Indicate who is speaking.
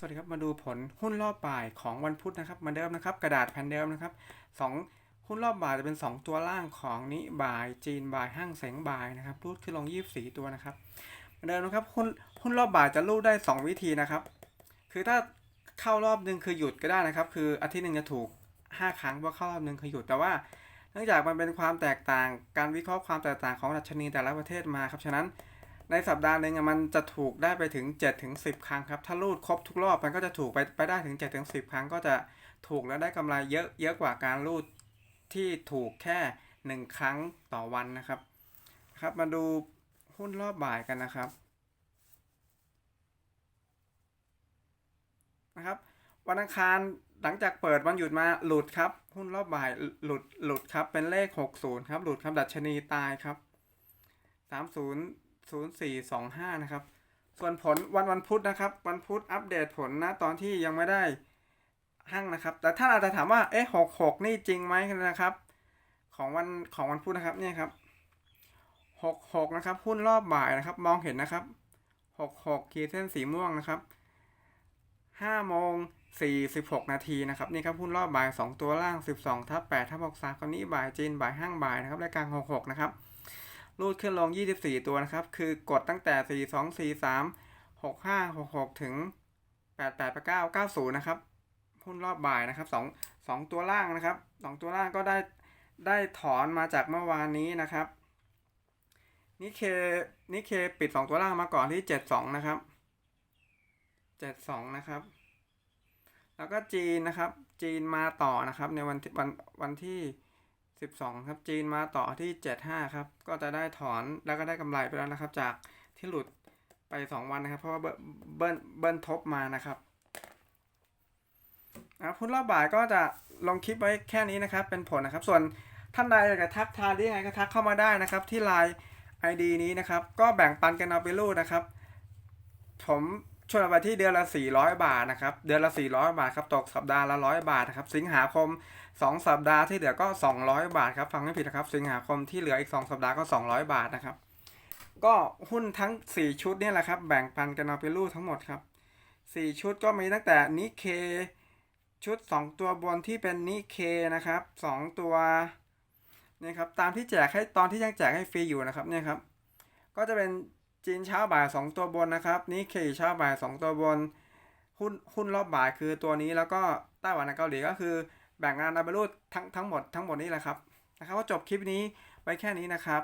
Speaker 1: สวัสดีครับมาดูผลหุ้นรอบบ่ายของวันพุธนะครับมาเดิมนะครับ กระดาษแผ่นเดิมนะครับสองหุ้นรอบบ่ายจะเป็น 2 ตัวล่างของนิบ่ายจีนบ่ายห้างแสงบ่ายนะครับรูดขึ้นลง 24 ตัวนะครับมือนเดิมนะครับหุ้นหุ้นรอบบ่ายจะรูดได้ 2 วิธีนะครับ คือถ้าเข้ารอบหนึ่งคือหยุดก็ได้นะครับ คืออาทิตย์หนึ่งจะถูก 5 ครั้งเพราเข้ารอบหนึ่งคือหยุดแต่ว่า เนื่องจากมันเป็นความแตกต่างการวิเคราะห์ความแตกต่างของดัชนีแต่ละประเทศมาครับฉะนั้น ในสัปดาห์หนึ่งมันจะถูกได้ไปถึง7ถึง10 ครั้งครับ ถ้ารูดครบทุกรอบมันก็จะถูกไปไปได้ถึง7ถึง10 ครั้งก็จะถูกและได้กำไรเยอะเยอะกว่าการรูดที่ถูกแค่ 1 ครั้งต่อวันนะครับครับ มาดูหุ้นรอบบ่ายกันนะครับนะครับวันอังคารหลังจากเปิดวันหยุดมาหลุดครับ หุ้นรอบบ่ายหลุดหลุดครับเป็นเลข 60 ครับ หลุดครับดัชนีตายครับ 30 0425 นะครับ ส่วนผลวันวันพุธนะครับ วันพุธอัปเดตผลนะตอนที่ยังไม่ได้หั่งนะครับ แต่ถ้าอาจจะถามว่าเอ๊ะ66 นี่จริงไหมนะครับ ของวันของวันพุธนะครับเนี่ยครับ 66 นะครับ หุ้นรอบบ่ายนะครับ มองเห็นนะครับ 66ขีดเส้นสีม่วงนะครับ5โมง46 นาทีนะครับนี่ครับหุ้นรอบบ่าย 2 ตัวล่าง 12ทับ8ทับ6 3คนนี้บ่ายจีนบ่ายห้างบ่ายนะครับรายการ 66 นะครับ รูดขึ้นลง 24 ตัวนะครับ คือกดตั้งแต่ 4 2 4 3 6 5 6 6 ถึง 8 8 9 90 นะครับหุ้นรอบบ่ายนะครับ2 2ตัวล่างนะครับ 2 ตัวล่างก็ได้ได้ถอนมาจากเมื่อวานนี้นะครับนิเคนิเคปิด 2 ตัวล่างมาก่อนที่ 72 นะครับ 72 นะครับ แล้วก็จีนนะครับ จีนมาต่อนะครับในวันที่วันวันที่ 12 ครับจีนมาต่อที่ 75 ครับ ก็จะได้ถอนแล้วก็ได้กำไรไปแล้วนะครับ จากที่หลุดไป 2 วันนะครับ เพราะว่าเบิ้ลเบิ้ลเบิ้ลทบมานะครับนะครับหุ้นรอบบ่ายก็จะลงคลิปไว้แค่นี้นะครับ เป็นผลนะครับ ส่วนท่านใดอยากจะทักทายได้ยังไงก็ทักเข้ามาได้นะครับ ที่ไลน์ ID นี้นะครับ ก็แบ่งปันกันเอาไปรูดนะครับ ผม ช่วนเอาไปที่เดือนละ 400 บาทนะครับ เดือนละ 400 บาทครับ ตกสัปดาห์ละ 100 บาทนะครับ สิงหาคม 2 สัปดาห์ที่เหลือก็ 200 บาทครับ ฟังไม่ผิดนะครับ สิงหาคมที่เหลืออีก 2 สัปดาห์ก็ 200 บาทนะครับ ก็หุ้นทั้ง 4 ชุดเนี่ยแหละครับ แบ่งปันกันเอาไปรูดทั้งหมดครับ 4 ชุดก็มีตั้งแต่นิเคชุด 2 ตัวบนที่เป็นนิเคนะครับ 2 ตัวเนี่ยครับ ตามที่แจกให้ตอนที่ยังแจกให้ฟรีอยู่นะครับ เนี่ยครับ ก็จะเป็น จีนเช้าบ่าย 2 ตัวบนนะครับนิเคเช้าบ่าย 2 ตัวบน หุ้นหุ้นรอบบ่ายคือตัวนี้แล้วก็ไต้หวันกับเกาหลีก็คือ แบ่งงานอาไปรูดทั้งทั้งหมดทั้งหมดนี้แหละครับนะครับก็จบคลิปนี้ไว้แค่นี้นะครับ